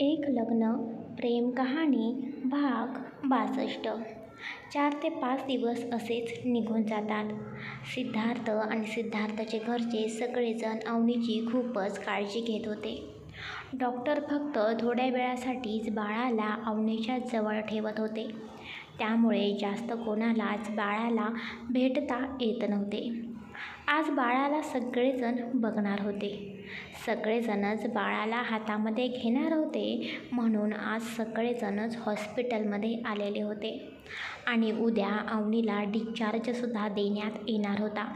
एक लग्न प्रेम कहाणी भाग बासष्ट. चार ते पाच दिवस असेच निघून जातात. सिद्धार्थ आणि सिद्धार्थचे घरचे सगळेजण अवनीची खूपच काळजी घेत होते. डॉक्टर फक्त थोड्या वेळासाठीच बाळाला अवनीच्या जवळ ठेवत होते. त्यामुळे जास्त कोणालाच बाळाला भेटता येत नव्हते. आज बाळाला सगळेजण बघणार होते. सगळेजणच बाळाला हातामध्ये घेणार होते म्हणून आज सगळेजणच हॉस्पिटलमध्ये आलेले होते. आणि उद्या अवनीला डिस्चार्जसुद्धा देण्यात येणार होता.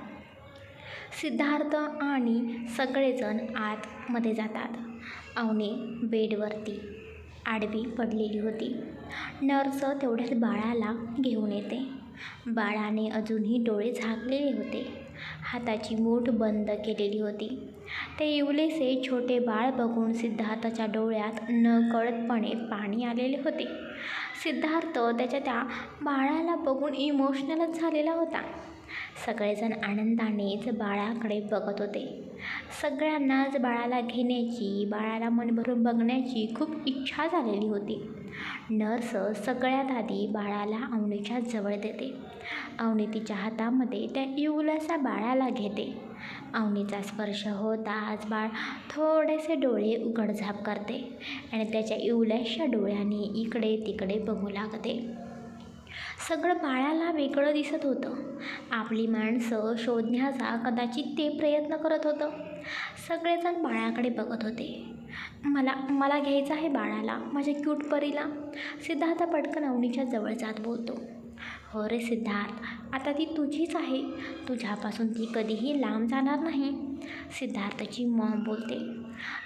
सिद्धार्थ आणि सगळेजण आतमध्ये जातात. अवनी बेडवरती आडवी पडलेली होती. नर्स तेवढ्यात बाळाला घेऊन येते. बाळाने अजूनही डोळे झाकलेले होते. हाताची मूठ बंद केलेली होती. ते इवलेसे छोटे बाळ बघून सिद्धार्थच्या डोळ्यात नकळतपणे पाणी आलेले होते. सिद्धार्थ त्याच्या त्या बाळाला बघून इमोशनलच झालेला होता. सगळेजण आनंदानेच बाळाकडे बघत होते. सगळ्यांनाच बाळाला घेण्याची बाळाला मन भरून बघण्याची खूप इच्छा झालेली होती. नर्स सगळ्यात आधी बाळाला अवनीच्या जवळ देते. अवनी तिच्या हातामध्ये त्या इवल्याच्या बाळाला घेते. अवनीचा स्पर्श होताच बाळ थोडेसे डोळे उघडझाप करते आणि त्याच्या इवल्याशा डोळ्याने इकडे तिकडे बघू लागते. सगळं बाळाला वेगळं दिसत होतं. आपली माणसं शोधण्याचा कदाचित ते प्रयत्न करत होतं. सगळेजण बाळाकडे बघत होते. मला मला घ्यायचं आहे बाळाला माझ्या क्यूट परीला. सिद्धार्थ पटकन अवनीच्या जवळ जात बोलतो. हो रे सिद्धार्थ आता ती तुझीच आहे. तुझ्यापासून ती कधीही लांब जाणार नाही. सिद्धार्थची मॉम बोलते.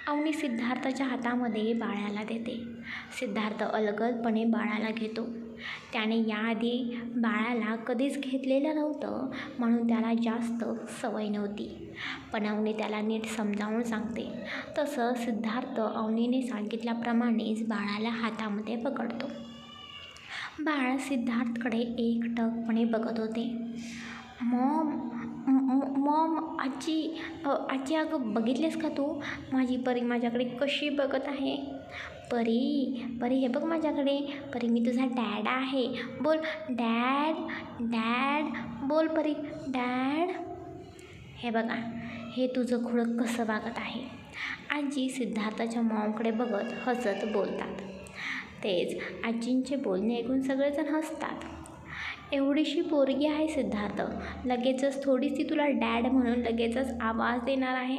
अवनी सिद्धार्थच्या हातामध्ये बाळाला देते. सिद्धार्थ अलगदपणे बाळाला घेतो. त्याने याआधी बाळाला कधीच घेतलेलं नव्हतं म्हणून त्याला जास्त सवय नव्हती. पण अवनी त्याला नीट समजावून सांगते. तसं सिद्धार्थ अवनीने सांगितल्याप्रमाणेच बाळाला हातामध्ये पकडतो. बाळ सिद्धार्थकडे एकटकपणे बघत होते. मॉम मॉम आजी आजी अगं बघितलेस का तू? माझी परी माझ्याकडे कशी बघत आहे? परी परी हे बघ माझ्याकडे. परी मी तुझा डॅड आहे. बोल. डॅड डॅड बोल परी. डॅड. हे बघा हे तुझं खुळं कसं वागत आहे? आजी सिद्धार्थाच्या मॉमकडे बघत हसत बोलतात. तेच आजींचे बोलणे ऐकून सगळेजण हसतात. एवढीशी पोरगी आहे सिद्धार्थ. लगेचच थोडीशी तुला डॅड म्हणून लगेचच आवाज देणार आहे.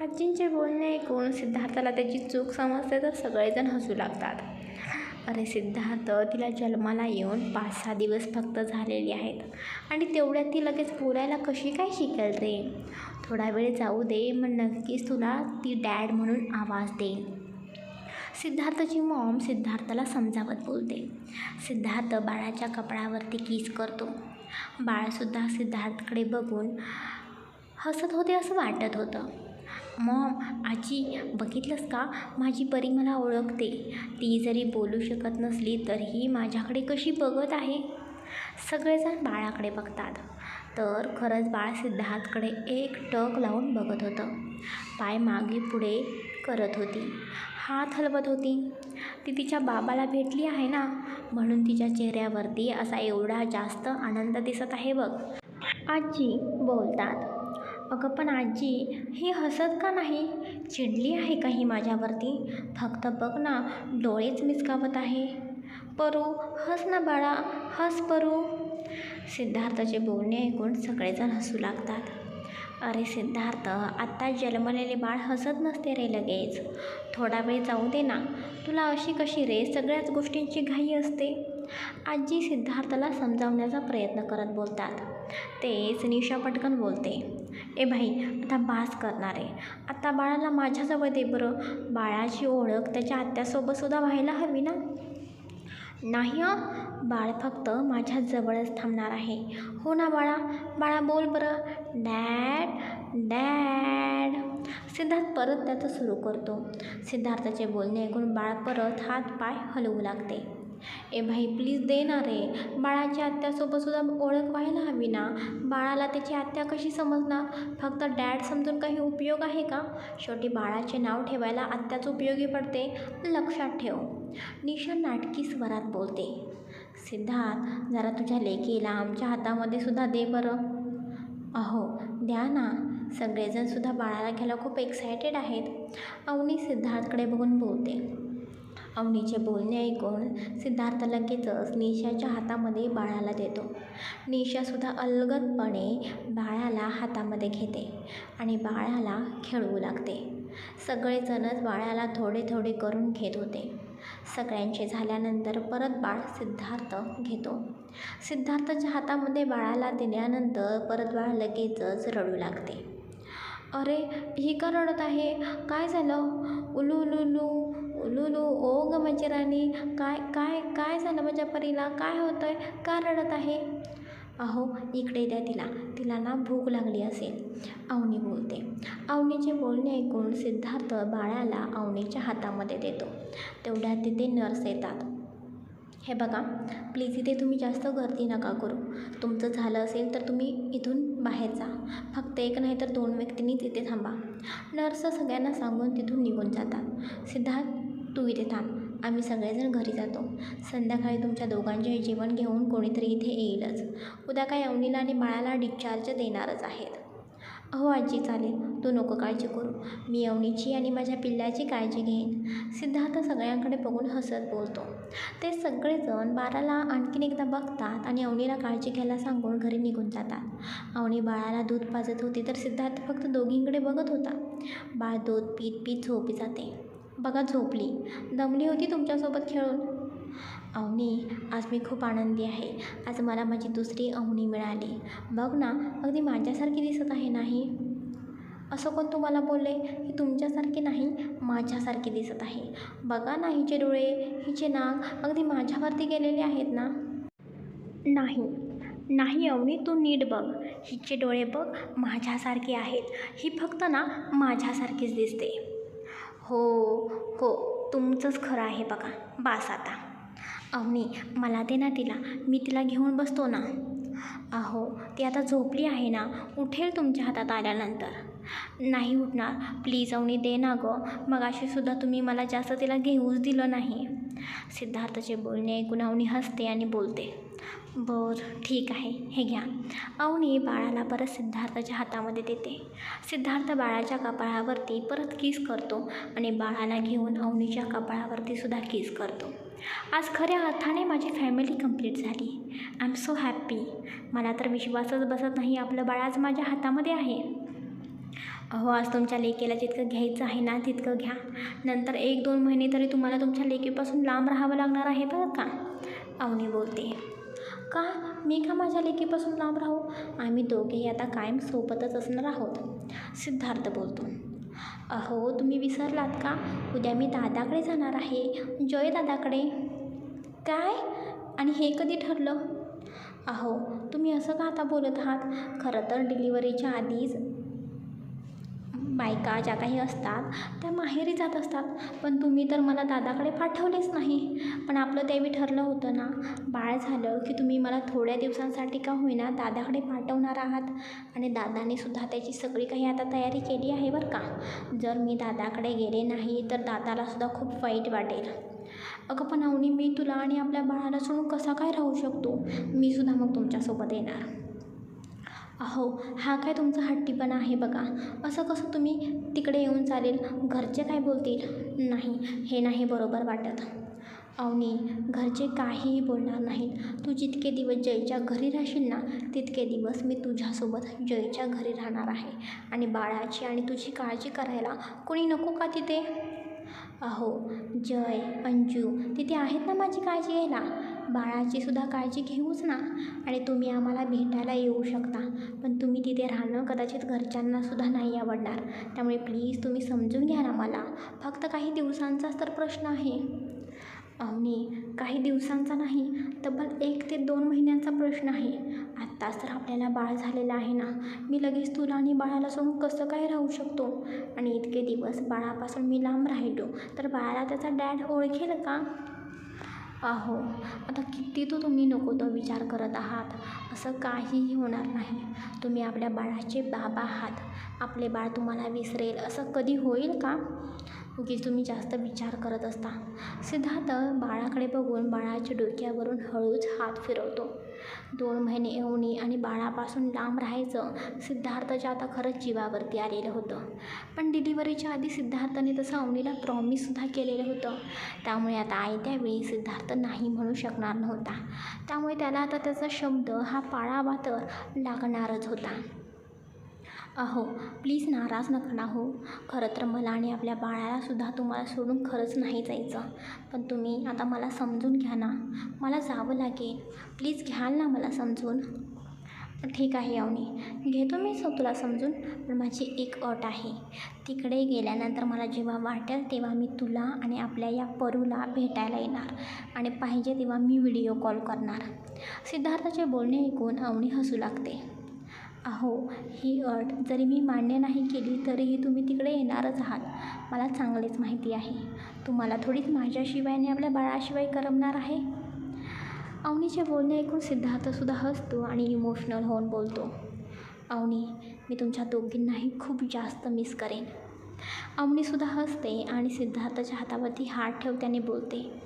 आजींचे बोलणे ऐकून सिद्धार्थाला त्याची चूक समजते तर सगळेजण हसू लागतात. अरे सिद्धार्थ तिला जन्माला येऊन पाच सहा दिवस फक्त झालेले आहेत. आणि तेवढ्यात ती लगेच बोलायला कशी काय शिकेल रे? थोडा वेळ जाऊ दे मग नक्कीच तुला ती डॅड म्हणून आवाज देईल सिद्धार्थची मॉम सिद्धार्थाला समजावत बोलते. सिद्धार्थ बाळाच्या कपाळावरती किस करतो. बाळसुद्धा सिद्धार्थकडे बघून हसत होते असं वाटत होतं. मॉम आजी बघितलंस का? माझी परी मला ओळखते. ती जरी बोलू शकत नसली तरीही माझ्याकडे कशी बघत आहे? सगळेजण बाळाकडे बघतात. तर खरंच बाळ सिद्धार्थकडे एक टक लावून बघत होतं. पाय मागे पुढे करत होती. हात हलवत होती. ती तिच्या बाबाला भेटली आहे ना? म्हणून तिच्या चेहऱ्यावरती असा एवढा जास्त आनंद दिसत आहे बघ. आजी बोलतात अगं पण आजी ही हसत का नाही? चिडली आहे का ही माझ्यावरती? फक्त बघ ना डोळेच मिसकावत आहे. परू हस ना बाळा हस परू. सिद्धार्थाचे बोलणे ऐकून सगळेजण हसू लागतात. अरे सिद्धार्थ आत्ता जन्मलेले बाळ हसत नसते रे लगेच. थोडा वेळ जाऊ दे ना तुला अशी कशी रे सगळ्याच गोष्टींची घाई असते. आजी सिद्धार्थला समजावण्याचा प्रयत्न करत बोलतात. तेच निशा पटकन बोलते. ए भाई आता बास करणार आहे. आता बाळाला माझ्याजवळ दे बरं. बाळाची ओळख त्याच्या आत्यासोबतसुद्धा व्हायला हवी ना? नाही हं. बाळ फक्त माझ्या जवळच थांबणार आहे. हो ना बाळा? बाळा बोल बरं. Dad dad. सिद्धार्थ परत त्याचं सुरू करतो. सिद्धार्थाचे बोलणे ऐकून बाळ परत हात पाय हलवू लागते. ए भाई प्लीज दे ना रे. बाळाच्या आत्यासोबतसुद्धा ओळख व्हायला हवी ना? बाळाला त्याची आत्या कशी समजणार? फक्त डॅड समजून काही उपयोग आहे का? शेवटी बाळाचे नाव ठेवायला आत्याच उपयोगी पडते. लक्षात ठेव. निशा नाटकी स्वरात बोलते सिद्धार्थ जरा तुझ्या लेकीला आमच्या हातामध्ये सुद्धा दे बरं. अहो द्या ना. सगळेजण सुद्धा बाळाला घ्यायला खूप एक्सायटेड आहेत. अवनी सिद्धार्थकडे बघून बोलते. अवनीचे बोलणे ऐकून सिद्धार्थ लगेचच निशाच्या हातामध्ये बाळाला देतो. निशासुद्धा अलगदपणे बाळाला हातामध्ये घेते आणि बाळाला खेळवू लागते. सगळेजणच बाळाला थोडे थोडे करून घेत होते. सगळ्यांचे झाल्यानंतर परत बाळ सिद्धार्थ घेतो. सिद्धार्थच्या हातामध्ये बाळाला दिल्यानंतर परत बाळ लगेचच रडू लागते. अरे ही का रडत आहे? काय झालं? उलू उलू उलू ओ ग माझी राणी काय काय काय झालं माझ्या परीला? काय होतं आहे का रडत आहे? अहो इकडे द्या तिला. तिला ना भूक लागली असेल. अवनी बोलते. अवनीचे बोलणे ऐकून सिद्धार्थ बाळाला अवनीच्या हातामध्ये देतो. तेवढ्यात तिथे नर्स येतात. हे बघा प्लीज इथे तुम्ही जास्त गर्दी नका करू. तुमचं झालं असेल तर तुम्ही इथून बाहेर जा. फक्त एक नाही तर दोन व्यक्तींनी तिथे थांबा. नर्स सगळ्यांना सांगून तिथून निघून जातात. सिद्धार्थ तू इथे थांब. आम्ही सगळेजण घरी जातो. संध्याकाळी तुमच्या दोघांचे जेवण घेऊन कोणीतरी इथे येईलच. उद्या काय अवनीला आणि बाळाला डिस्चार्ज देणारच आहेत. हो आजी चालेल तू नको काळजी करू. मी अवनीची आणि माझ्या पिल्ल्याची काळजी घेईन. सिद्धार्थ सगळ्यांकडे बघून हसत बोलतो. ते सगळेजण बाळाला आणखीन एकदा बघतात आणि अवनीला काळजी घ्यायला सांगून घरी निघून जातात. अवनी बाळाला दूध पाजत होती तर सिद्धार्थ फक्त दोघींकडे बघत होता. बाळ दूध पीत पीत झोपी जाते. बघा झोपली. दमली होती तुमच्यासोबत खेळून? अवनी आज मी खूप आनंदी आहे. आज मला माझी दुसरी अवनी मिळाली. बघ ना अगदी माझ्यासारखी दिसत आहे नाही? असं कोण तुम्हाला बोलले? की तुमच्यासारखी नाही माझ्यासारखी दिसत आहे. बघा ना हिचे डोळे हिचे नाक. अगदी माझ्यावरती गेलेले आहेत ना? नाही. नाही अवनी तू नीट बघ. हिचे डोळे बघ माझ्यासारखे आहेत. ही फक्त ना माझ्यासारखीच दिसते. हो हो तुमचंच खरं आहे बघा. बास आता. अवनी मला दे ना तिला. मी तिला घेऊन बसतो ना. अहो ती आता झोपली आहे ना. उठेल तुमच्या हातात आल्यानंतर. नाही उठणार. प्लीज अवनी दे ना गं. मग सुद्धा तुम्ही मला जास्त तिला घेऊच दिलं नाही. सिद्धार्थचे बोलणे ऐकून अवनी हसते आणि बोलते. बरं ठीक आहे हे घ्या. अवनी बाळाला परत सिद्धार्थच्या हातामध्ये देते. सिद्धार्थ बाळाच्या कपाळावरती परत किस करतो आणि बाळाला घेऊन अवनीच्या कपाळावरती सुद्धा किस करतो. आज खऱ्या अर्थाने माझी फॅमिली कंप्लीट झाली. आय एम सो हॅप्पी मला तर विश्वासच बसत नाही आपलं बाळ आज माझ्या हातामध्ये आहे. अहो आज तुमच्या लेकीला जितकं घ्यायचं आहे ना तितकं घ्या. नंतर एक दोन महिने तरी तुम्हाला तुमच्या लेकीपासून लांब राहावं लागणार आहे बरं का? अवनी बोलते. का? मी का माझ्या लेकीपासून लांब राहू? आम्ही दोघेही आता कायम सोबतच असणार आहोत सिद्धार्थ बोलतो. अहो तुम्ही विसरलात का? उद्या मी दादाकडे जाणार आहे जय दादाकडे. काय? आणि हे कधी ठरलं? अहो तुम्ही असं का आता बोलत आहात? खरं तर डिलिव्हरीच्या आधीच बायका ज्या काही असतात त्या माहेरी जात असतात. पण तुम्ही तर मला दादाकडे पाठवलेच नाही. पण आपलं तेवी ठरलं होतं ना बाळ झालं की तुम्ही मला थोड्या दिवसांसाठी का होईना दादाकडे पाठवणार आहात? आणि दादाने सुद्धा त्याची सगळी काही आता तयारी केली आहे बरं का? जर मी दादाकडे गेले नाही तर दादालासुद्धा खूप वाईट वाटेल. अगं पण अवनी मी तुला आणि आपल्या बाळाला सोडून कसा काय राहू शकतो? मी सुद्धा मग तुमच्यासोबत येणार. अहो हा काय तुमचा हट्टीपणा आहे बघा. असं कसं तुम्ही तिकडे येऊन चालेल? घरचे काय बोलतील? नाही हे नाही बरोबर वाटत. अवनी घरचे काहीही बोलणार नाहीत. तू जितके दिवस जयच्या घरी राहशील ना तितके दिवस मी तुझ्यासोबत जयच्या घरी राहणार आहे. आणि बाळाची आणि तुझी काळजी करायला कोणी नको का तिथे? अहो जय अंजू तिथे आहेत ना माझी काळजी घ्यायला? बाळाची सुद्धा काळजी घेऊच ना. आणि तुम्ही आम्हाला भेटायला येऊ शकता. पण तुम्ही तिथे राहणं कदाचित घरच्यांनासुद्धा नाही आवडणार. त्यामुळे प्लीज तुम्ही समजून घ्या ना मला. फक्त काही दिवसांचाच तर प्रश्न आहे. अवनी काही दिवसांचा नाही तब्बल एक ते दोन महिन्यांचा प्रश्न आहे. आत्ताच तर आपल्याला बाळ झालेलं आहे ना. मी लगेच तुला आणि बाळाला सोडून कसं काय राहू शकतो? आणि इतके दिवस बाळापासून मी लांब राहिलो. तर बाळाला त्याचा डॅड ओळखेल का? अहो आता किती तो तुम्ही नको तो विचार करत आहात. असं काहीही होणार नाही. तुम्ही आपल्या बाळाचे बाबा आहात. आपले बाळ तुम्हाला विसरेल. असं कधी होईल का? उगीच तुम्ही जास्त विचार करत असता. सिद्धार्थ बाळाकडे बघून बाळाच्या डोक्यावरून हळूच हात फिरवतो. दोन महिने येऊनी आणि बाळापासून लांब राहायचं सिद्धार्थच्या आता खरंच जीवावरती आलेलं होतं. पण डिलिव्हरीच्या आधी सिद्धार्थने तसं अवनीला प्रॉमिससुद्धा केलेलं होतं. त्यामुळे आता आई त्यावेळी सिद्धार्थ नाही म्हणू शकणार नव्हता. त्यामुळे त्याला आता त्याचा शब्द हा पाळावा तर लागणारच होता. अहो प्लीज नाराज नका ना हो. खरं तर मला आणि आपल्या बाळालासुद्धा तुम्हाला सोडून खरंच नाही जायचं. पण तुम्ही आता मला समजून घ्या ना. मला जावं लागेल. प्लीज घ्याल ना मला समजून. ठीक आहे अवनी. घेतो मी सो तुला समजून. पण माझी एक अट आहे. तिकडे गेल्यानंतर मला जेव्हा वाटेल तेव्हा मी तुला आणि आपल्या या परूला भेटायला येणार. आणि पाहिजे तेव्हा मी व्हिडिओ कॉल करणार. सिद्धार्थाचे बोलणे ऐकून अवनी हसू लागते. अहो ही अट जरी मी मान्य नाही केली तरीही तुम्ही तिकडे येणारच आहात. मला चांगलेच माहिती आहे. तुम्हाला थोडीच माझ्याशिवाय आणि आपल्या बाळाशिवाय करमणार आहे? अवनीचे बोलणे ऐकून सिद्धार्थसुद्धा हसतो आणि इमोशनल होऊन बोलतो. अवनी मी तुमच्या दोघींनाही खूप जास्त मिस करेन. अवनीसुद्धा हसते आणि सिद्धार्थच्या हातावरती हात ठेवत्याने बोलते.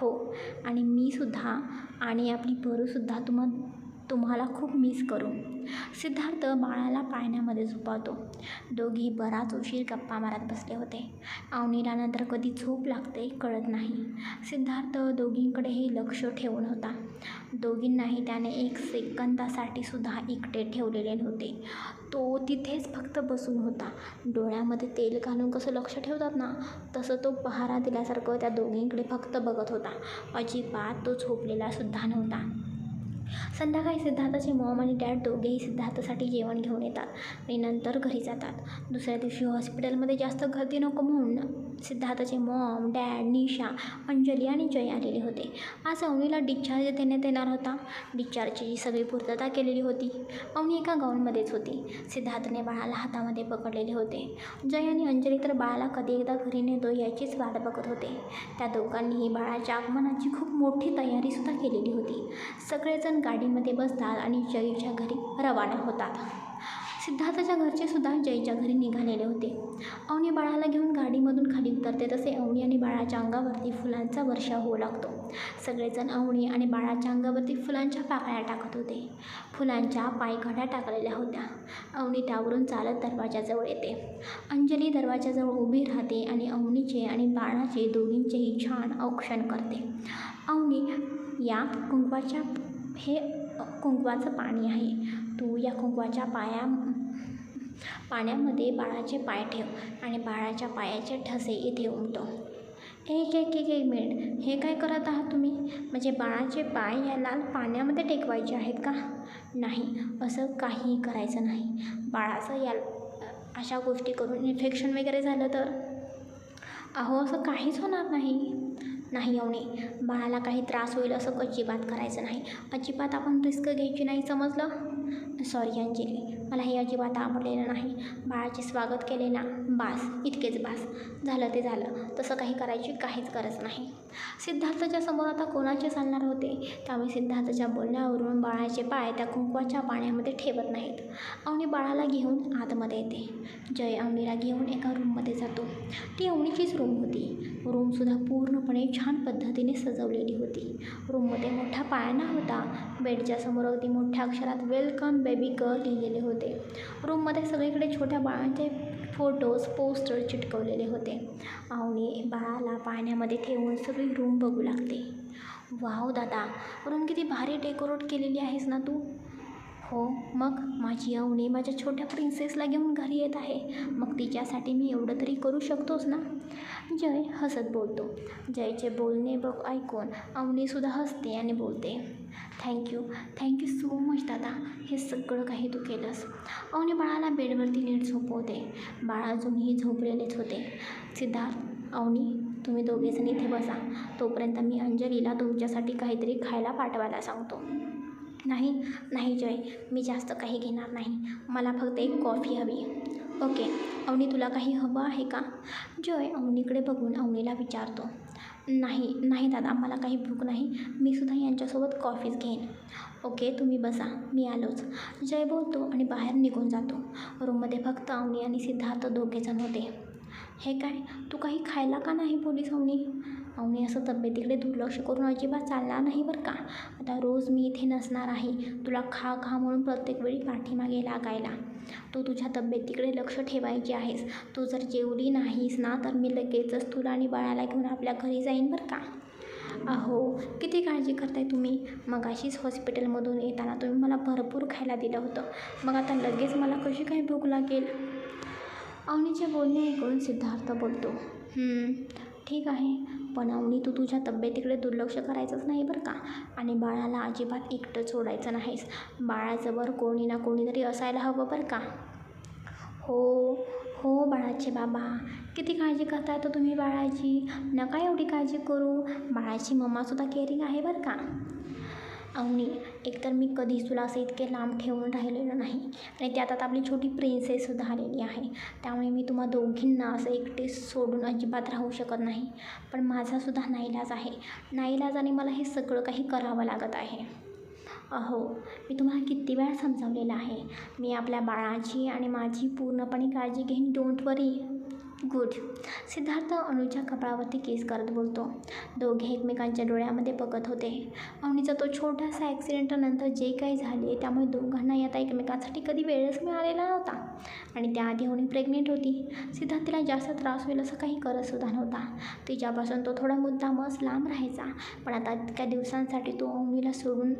हो आणि मीसुद्धा आणि आपली बरूसुद्धा तुम्हा तुम्हाला खूप मिस करू. सिद्धार्थ बाळाला पाळण्यामध्ये झोपावतो. दोघी बराच उशीर गप्पा मारत बसले होते. अवनीला नंतर कधी झोप लागते कळत नाही. सिद्धार्थ दोघींकडेही लक्ष ठेवून होता. दोघींनाही त्याने एक सेकंदासाठी सुद्धा एकटे ठेवलेले नव्हते. तो तिथेच फक्त बसून होता. डोळ्यामध्ये तेल घालून कसं लक्ष ठेवतात ना तसं तो पहारा दिल्यासारखं त्या दोघींकडे फक्त बघत होता. अजिबात तो झोपलेला सुद्धा नव्हता. संध्याकाळी सिद्धार्थाचे मॉम आणि डॅड दोघेही सिद्धार्थासाठी जेवण घेऊन येतात आणि नंतर घरी जातात. दुसऱ्या दिवशी हॉस्पिटलमध्ये जास्त गर्दी नको म्हणून सिद्धार्थाचे मॉम डॅड निशा अंजली आणि जय आलेले होते. आज अवनीला डिस्चार्ज देण्यात येणार होता. डिस्चार्जची सगळी पूर्तता केलेली होती. अवनी एका गाऊनमध्येच होती. सिद्धार्थने बाळाला हातामध्ये पकडलेले होते. जय आणि अंजली तर बाळाला कधी एकदा घरी नेतो याचीच वाट बघत होते. त्या दोघांनीही बाळाच्या आगमनाची खूप मोठी तयारीसुद्धा केलेली होती. सगळेजण गाडीमध्ये बसतात आणि जयच्या घरी रवाना होतात. सिद्धार्थच्या घरचे सुद्धा जयच्या घरी निघालेले होते. अवनी बाळाला घेऊन गाडीमधून खाली उतरते तसे अवनी आणि बाळाच्या अंगावरती फुलांचा वर्षाव होऊ लागतो. सगळेजण अवनी आणि बाळाच्या अंगावरती फुलांच्या पाकळ्या टाकत होते. फुलांच्या पायघड्या टाकलेल्या होत्या. अवनी त्यावरून चालत दरवाजाजवळ येते. अंजली दरवाजाजवळ उभी राहते आणि अवनीचे आणि बाळाचे दोघींचेही छान औक्षण करते. अवनी या कुंकवाच्या हे कुंकवाचं पाणी आहे. तू या कुंकवाच्या पाया पाण्यामध्ये बाळाचे पाय ठेव आणि बाळाच्या पायाचे ठसे इथे उमटव. एक एक एक एक मिनिट हे काय करत आहात तुम्ही? म्हणजे बाळाचे पाय या लाल पाण्यामध्ये टेकवायचे आहेत का? नाही असं काहीही करायचं नाही. बाळाचं या अशा गोष्टी करून इन्फेक्शन वगैरे झालं तर? अहो असं काहीच होणार नाही. नाही अवनी बाळाला काही त्रास होईल असं अजिबात करायचं नाही. अजिबात आपण रिस्क घ्यायची नाही समजलं? सॉरी अंजली. मला हे अजिबात आवडलेलं नाही. बाळाचे स्वागत केले ना. बास इतकेच बास. झालं ते झालं. तसं काही करायची काहीच गरज नाही. सिद्धार्थच्या समोर आता कोणाचे चालणार होते? त्यामुळे सिद्धार्थच्या बोलण्यावरून बाळाचे पाय त्या कुंकवाच्या पाण्यामध्ये ठेवत नाहीत. अवनी बाळाला घेऊन आतमध्ये येते. जय अवनीला घेऊन एका रूममध्ये जातो. ती अवनीचीच रूम होती. रूमसुद्धा पूर्णपणे छान पद्धतीने सजवलेली होती. रूममध्ये मोठा पाळणा होता. बेडच्या समोर अगदी मोठ्या अक्षरात वेल वेलकम बेबी गर्ल लिहिलेले होते. रूममध्ये सगळीकडे छोट्या बाळांचे फोटोज पोस्टर चिटकवलेले होते. आवणी बाळाला पाण्यामध्ये ठेवून सगळी रूम बघू लागते. वाव दादा रूम किती भारी डेकोरेट केलेली आहेस ना तू. हो मग? माझी अवनी माझ्या छोट्या प्रिन्सेसला घेऊन घरी येत आहे. मग तिच्यासाठी मी एवढं तरी करू शकतोच ना? जय हसत बोलतो. जयचे बोलणे बघ ऐकून अवनीसुद्धा हसते आणि बोलते थँक्यू थँक्यू सो मच दादा. हे सगळं काही तू केलंस. अवनी बाळाला बेडवरती नीट झोपवते. बाळा अजूनही झोपलेलेच होते. सिद्धार्थ अवनी तुम्ही दोघेजण इथे बसा. तोपर्यंत मी अंजलीला तुमच्यासाठी काहीतरी खायला पाठवायला सांगतो. नाही नाही जय मी जास्त काही घेणार नाही. मला फक्त एक कॉफी हवी ओके अवनी तुला काही हवं आहे का? जय अवनीकडे बघून अवनीला विचारतो. नाही नाही दादा मला काही भूक नाही. मी सुद्धा यांच्यासोबत कॉफीच घेईन. ओके तुम्ही बसा मी आलोच. जय बोलतो आणि बाहेर निघून जातो. रूममध्ये फक्त अवनी आणि सिद्धार्थ दोघेजण होते. हे काय तू काही खायला का नाही बोलीस अवनी? अवनी असं तब्येतीकडे दुर्लक्ष करून अजिबात चालणार नाही बरं का. आता रोज मी इथे नसणार आहे. तुला खा खा म्हणून प्रत्येक वेळी पाठीमागे लागायला. तू तुझ्या तब्येतीकडे लक्ष ठेवायचे आहेस. तू जर जेवली नाहीस ना तर मी लगेचच तुला आणि बाळाला घेऊन आपल्या घरी जाईन बरं का. अहो किती काळजी करताय तुम्ही? मग अशीच हॉस्पिटलमधून येताना तुम्ही मला भरपूर खायला दिलं होतं. मग आता लगेच मला कशी काय भूक लागेल? अवनीचे बोलणे ऐकून सिद्धार्थ बोलतो ठीक आहे. पण अवनी तू तुझ्या तब्येतीकडे दुर्लक्ष करायचंच नाही बरं का? आणि बाळाला अजिबात एकटं सोडायचं नाहीस. बाळाजवळ कोणी ना कोणीतरी असायला हवं बरं का? हो हो बाळाचे बाबा. किती काळजी करताय तर तुम्ही बाळाची? नका एवढी काळजी करू. बाळाची मम्मासुद्धा केअरिंग आहे बरं का? अवनी एकतर मी कधीच तुला असं इतके लांब ठेवून राहिलेलं नाही. आणि त्यात आता आपली छोटी प्रिन्सेससुद्धा आलेली आहे. त्यामुळे मी तुम्हा दोघींना असं एकटे सोडून अजिबात राहू शकत नाही. पण माझासुद्धा नाईलाज आहे. नाईलाजाने मला हे सगळं काही करावं लागत आहे. अहो मी तुम्हाला किती वेळा समजावलेलं आहे. मी आपल्या बाळाची आणि माझी पूर्णपणे काळजी घेईन. डोंट वरी गुड सिद्धार्थ अनुच्या कपाळावरती केस करत बोलतो. दोघे एकमेकांच्या डोळ्यामध्ये बघत होते. अणूचा तो छोटासा ॲक्सिडेंटनंतर जे काही झाले त्यामुळे दोघांना आता एकमेकांसाठी कधी वेळच मिळालेला नव्हता. आणि त्याआधी अणू प्रेग्नेंट होती. सिद्धार्थ तिला जास्त त्रास होईल असं काही करतसुद्धा नव्हता. तिच्यापासून तो थोडा मुद्दामच लांब राहायचा. पण आता इतक्या दिवसांसाठी तो अणूला सोडून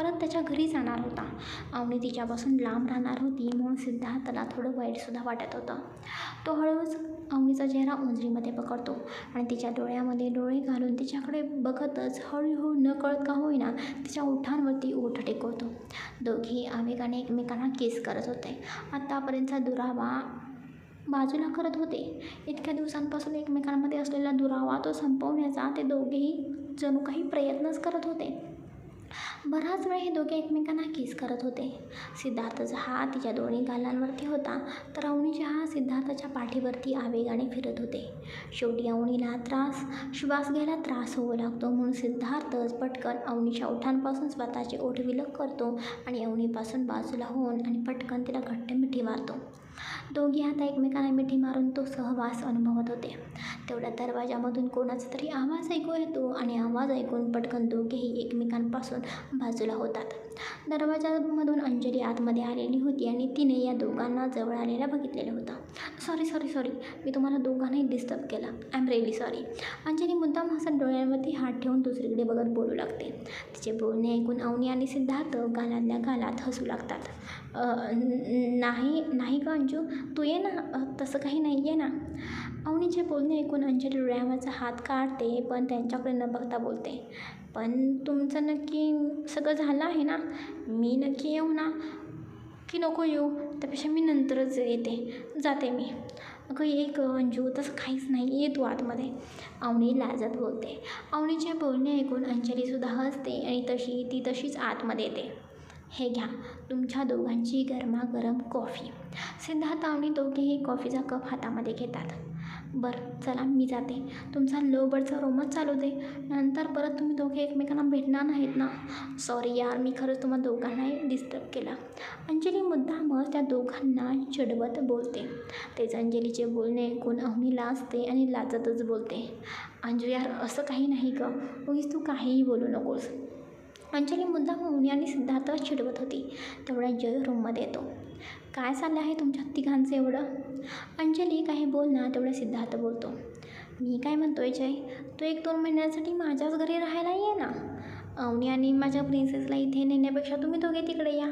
परत त्याच्या घरी जाणार होता. अवनी तिच्यापासून लांब राहणार होती म्हणून सिद्धार्थला थोडं वाईटसुद्धा वाटत होतं. तो हळूच अवनीचा चेहरा उंजरीमध्ये पकडतो आणि तिच्या डोळ्यामध्ये डोळे घालून तिच्याकडे बघतच हळूहळू न कळत का होईना तिच्या ओठांवरती ओठ टेकवतो. दोघी आवेगाने एकमेकांना केस करत होते. आत्तापर्यंतचा दुरावा बाजूला करत होते. इतक्या दिवसांपासून एकमेकांमध्ये असलेला दुरावा तो संपवण्याचा ते दोघेही जणू काही प्रयत्नच करत होते. बराच वेळ हे दोघे एकमेकांना किस करत होते. सिद्धार्थचा हात तिच्या दोन्ही गालांवरती होता तर अवनीच्या हात सिद्धार्थाच्या पाठीवरती आवेगाने फिरत होते. शेवटी अवनीला त्रास श्वास घ्यायला त्रास होऊ लागतो म्हणून सिद्धार्थच पटकन अवनीच्या ओठांपासून स्वतःचे ओठ विलग करतो आणि अवनीपासून बाजूला होऊन आणि पटकन तिला घट्ट मिठी मारतो. दोघी आता एकमेकांना मिठी मारून तो सहवास अनुभवत होते. तेवढ्या दरवाजामधून कोणाचा तरी आवाज ऐकू येतो आणि आवाज ऐकून पटकन दोघेही एकमेकांपासून बाजूला होतात. दरवाजामधून अंजली आतमध्ये आलेली होती आणि तिने या दोघांना जवळ आलेला बघितलेलं होतं. सॉरी सॉरी सॉरी मी तुम्हाला दोघांनाही डिस्टर्ब केला. I am really sorry Anjali मुद्दाम हसत डोळ्यांवरती हात ठेवून दुसरीकडे बघत बोलू लागते. तिचे बोलणे ऐकून अवनी आणि सिद्धार्थ गालातल्या गालात हसू लागतात. नाही नाही का अंजू. तू ये ना. तसं काही नाही. आहे ना. अवनीचे बोलणे ऐकून अंजली डोळ्यावरचा हात काढते पण त्यांच्याकडे न बघता बोलते. पण तुमचं नक्की सगळं झालं आहे ना? मी नक्की येऊ ना? की नको येऊ? त्यापेक्षा मी नंतरच येते जाते मी. अगं ये ग अंजू तसं काहीच नाही. ये तू आतमध्ये. अवनी लाजत बोलते. अवनीचे बोलणे ऐकून अंजलीसुद्धा हसते आणि तशी ती तशीच आतमध्ये येते. हे घ्या तुमच्या दोघांची गरमागरम कॉफी. सिद्धार्थ अवनी दोघेही कॉफीचा कप हातामध्ये घेतात. बरं चला मी जाते. तुमचा लव बर्डचा रोमच चालू दे. नंतर परत तुम्ही दोघे एकमेकांना भेटणार नाहीत ना? सॉरी यार मी खरंच तुम्हा दोघांनाही डिस्टर्ब केला. अंजली मुद्दामच त्या दोघांना चिडवत बोलते. तेच अंजलीचे बोलणे ऐकून अवनी लाजते आणि लाजतच बोलते. अंजू यार असं काही नाही ग. उगीच तू काहीही बोलू नकोस. अंजली मुद्दाम अवनी आणि सिद्धार्थला चिडवत होती. तेवढा जय रूममध्ये येतो. काय चाललं आहे तुमच्या तिघांचं एवढं? अंजली काही बोल ना तेवढं सिद्धार्थ बोलतो. मी काय म्हणतो आहे जय? तू एक दोन महिन्यासाठी माझ्याच घरी राहायला ये ना. अवनी आणि माझ्या प्रिन्सेसला इथे नेण्यापेक्षा तुम्ही दोघे तिकडे या.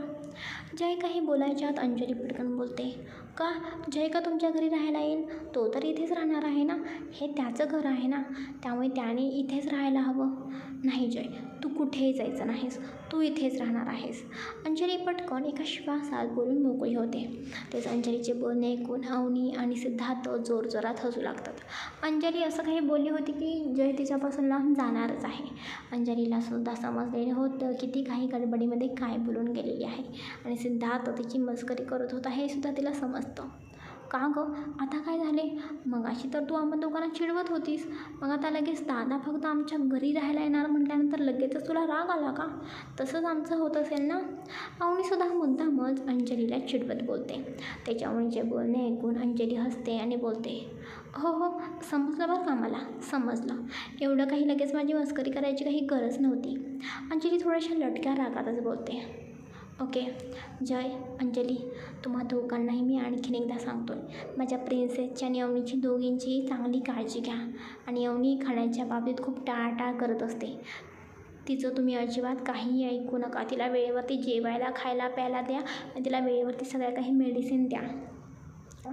जय काही बोलायच्या आत अंजली पटकन बोलते. का? जय का तुमच्या घरी राहायला येईल? तो तर इथेच राहणार आहे ना? हे त्याचं घर आहे ना? त्यामुळे त्याने इथेच राहायला हवं. नाही जय तू कुठेही जायचं नाहीस तू इथेच राहणार आहेस. अंजली पटकन एका श्वासात बोलून मोकळी होते. तेच अंजलीचे बोलणे ऐकून अवनी आणि सिद्धार्थ जोरजोरात हसू लागतात. अंजली असं काही बोलली होती की जय तिच्यापासून लांब जाणारच आहे. अंजलीला सुद्धा समजलेलं होतं की ती काही गडबडीमध्ये काय बोलून गेलेली आहे आणि सिद्धार्थ तिची मस्करी करत होता हे सुद्धा तिला समजतं. का गं? आता काय झाले? मगाशी तर तू आम्हा दोघांना चिडवत होतीस. मग आता लगेच दादा फक्त आमच्या घरी राहायला येणार म्हटल्यानंतर लगेचच तुला राग आला का? तसंच आमचं होत असेल ना? अवनीसुद्धा मुद्दामच अंजलीला चिडवत बोलते. त्याच्या अवनीचे बोलणे ऐकून अंजली हसते आणि बोलते हो हो समजलं बरं का मला? समजलं. एवढं काही लगेच माझी मस्करी करायची काही गरज नव्हती. अंजली थोड्याशा लटक्या रागातच बोलते. ओके. जय अंजली. तुम्हा दोघांनाही मी आणखीन एकदा सांगतो आहे माझ्या प्रिन्सेसची आणि अवनीची दोघींचीही चांगली काळजी घ्या. आणि अवनी खाण्याच्या बाबतीत खूप टाळाटाळ करत असते. तिचं तुम्ही अजिबात काहीही ऐकू नका. तिला वेळेवरती जेवायला खायला प्यायला द्या आणि तिला वेळेवरती सगळ्या काही मेडिसिन द्या.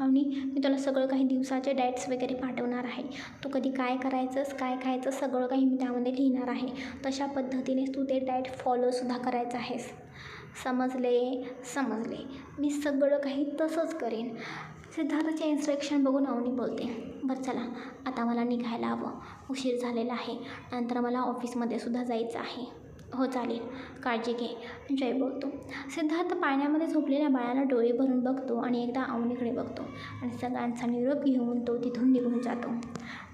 आणि मी तुला सगळं काही दिवसाचे डाएट्स वगैरे पाठवणार आहे. तू कधी काय करायचंस काय खायचं सगळं काही मी त्यामध्ये लिहिणार आहे. तशा पद्धतीने तू ते डाएट फॉलोसुद्धा करायचं आहेस. समजले समजले. मी सगळं काही तसंच करेन. सिद्धार्थचे इन्स्ट्रक्शन बघून अवनी बोलते बरं चला आता मला निघायला हवं. उशीर झालेला आहे. नंतर मला ऑफिसमध्ये सुद्धा जायचं आहे. हो चालेल. काळजी घे. जय बोलतो. सिद्धार्थ पाण्यामध्ये झोपलेल्या बाळाला डोळे भरून बघतो आणि एकदा अवनीकडे बघतो आणि सगळ्यांचा निरोप घेऊन तो तिथून निघून जातो.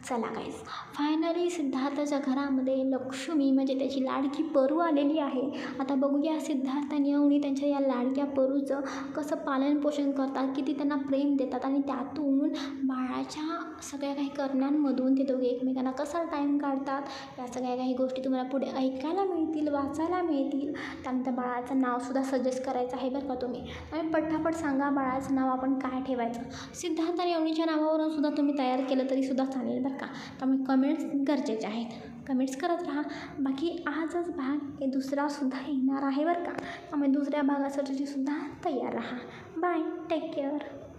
चला गाईस फायनली सिद्धार्थाच्या घरामध्ये लक्ष्मी म्हणजे त्याची लाडकी परू आलेली आहे. आता बघूया सिद्धार्थ आणि अवनी त्यांच्या या लाडक्या परूचं कसं पालनपोषण करतात किती त्यांना प्रेम देतात आणि त्यातून बाळाच्या सगळ्या काही करण्यांमधून ते दोघे एकमेकांना कसा टाईम काढतात या सगळ्या काही गोष्टी तुम्हाला पुढे ऐकायला मिळतील वाचायला मिळतील. त्यानंतर बाळाचं नावसुद्धा सजेस्ट करायचं आहे बरं का तुम्ही. आणि पटापट सांगा बाळाचं नाव आपण काय ठेवायचं. सिद्धार्थ आणि अवनीच्या नावावरून सुद्धा तुम्ही तयार केलं तरीसुद्धा चालेल बरं का. त्यामुळे कमेंट्स गरजेचे आहेत. कमेंट्स करत राहा. बाकी आजच भाग हे दुसरासुद्धा येणार आहे बरं का. त्यामुळे दुसऱ्या भागासाठी सुद्धा तयार राहा. Bye take care